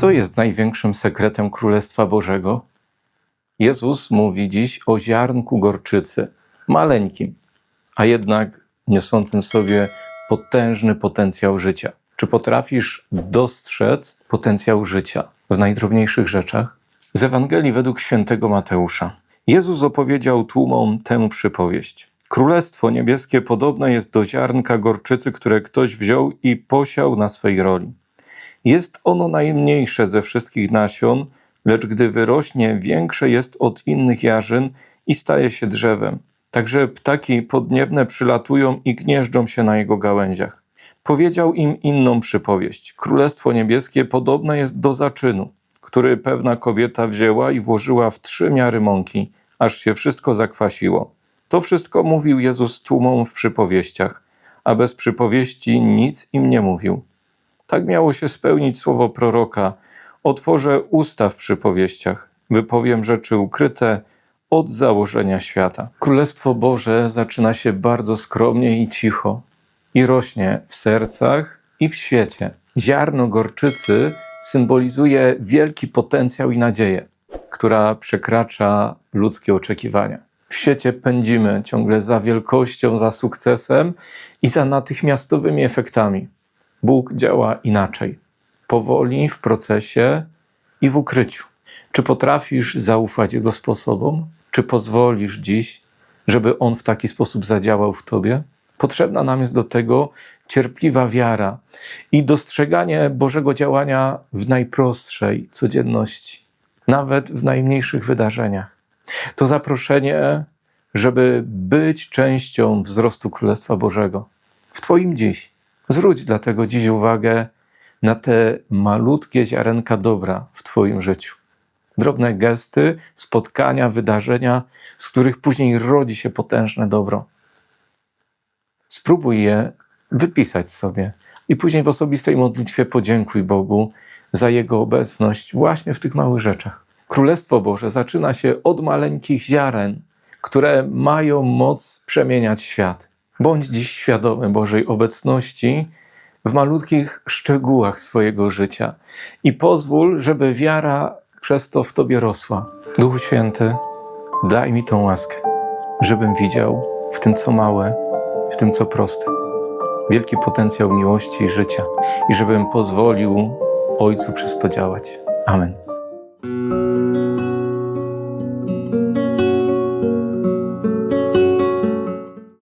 Co jest największym sekretem Królestwa Bożego? Jezus mówi dziś o ziarnku gorczycy, maleńkim, a jednak niosącym w sobie potężny potencjał życia. Czy potrafisz dostrzec potencjał życia w najdrobniejszych rzeczach? Z Ewangelii według świętego Mateusza. Jezus opowiedział tłumom tę przypowieść. Królestwo niebieskie podobne jest do ziarnka gorczycy, które ktoś wziął i posiał na swej roli. Jest ono najmniejsze ze wszystkich nasion, lecz gdy wyrośnie, większe jest od innych jarzyn i staje się drzewem. Także ptaki podniebne przylatują i gnieżdżą się na jego gałęziach. Powiedział im inną przypowieść. Królestwo niebieskie podobne jest do zaczynu, który pewna kobieta wzięła i włożyła w trzy miary mąki, aż się wszystko zakwasiło. To wszystko mówił Jezus tłumom w przypowieściach, a bez przypowieści nic im nie mówił. Tak miało się spełnić słowo proroka: Otworzę usta w przypowieściach, wypowiem rzeczy ukryte od założenia świata. Królestwo Boże zaczyna się bardzo skromnie i cicho i rośnie w sercach i w świecie. Ziarno gorczycy symbolizuje wielki potencjał i nadzieję, która przekracza ludzkie oczekiwania. W świecie pędzimy ciągle za wielkością, za sukcesem i za natychmiastowymi efektami. Bóg działa inaczej. Powoli, w procesie i w ukryciu. Czy potrafisz zaufać Jego sposobom? Czy pozwolisz dziś, żeby On w taki sposób zadziałał w Tobie? Potrzebna nam jest do tego cierpliwa wiara i dostrzeganie Bożego działania w najprostszej codzienności, nawet w najmniejszych wydarzeniach. To zaproszenie, żeby być częścią wzrostu Królestwa Bożego w Twoim dziś. Zwróć dlatego dziś uwagę na te malutkie ziarenka dobra w Twoim życiu. Drobne gesty, spotkania, wydarzenia, z których później rodzi się potężne dobro. Spróbuj je wypisać sobie i później w osobistej modlitwie podziękuj Bogu za Jego obecność właśnie w tych małych rzeczach. Królestwo Boże zaczyna się od maleńkich ziaren, które mają moc przemieniać świat. Bądź dziś świadomy Bożej obecności w malutkich szczegółach swojego życia i pozwól, żeby wiara przez to w Tobie rosła. Duchu Święty, daj mi tą łaskę, żebym widział w tym, co małe, w tym, co proste, wielki potencjał miłości i życia i żebym pozwolił Ojcu przez to działać. Amen.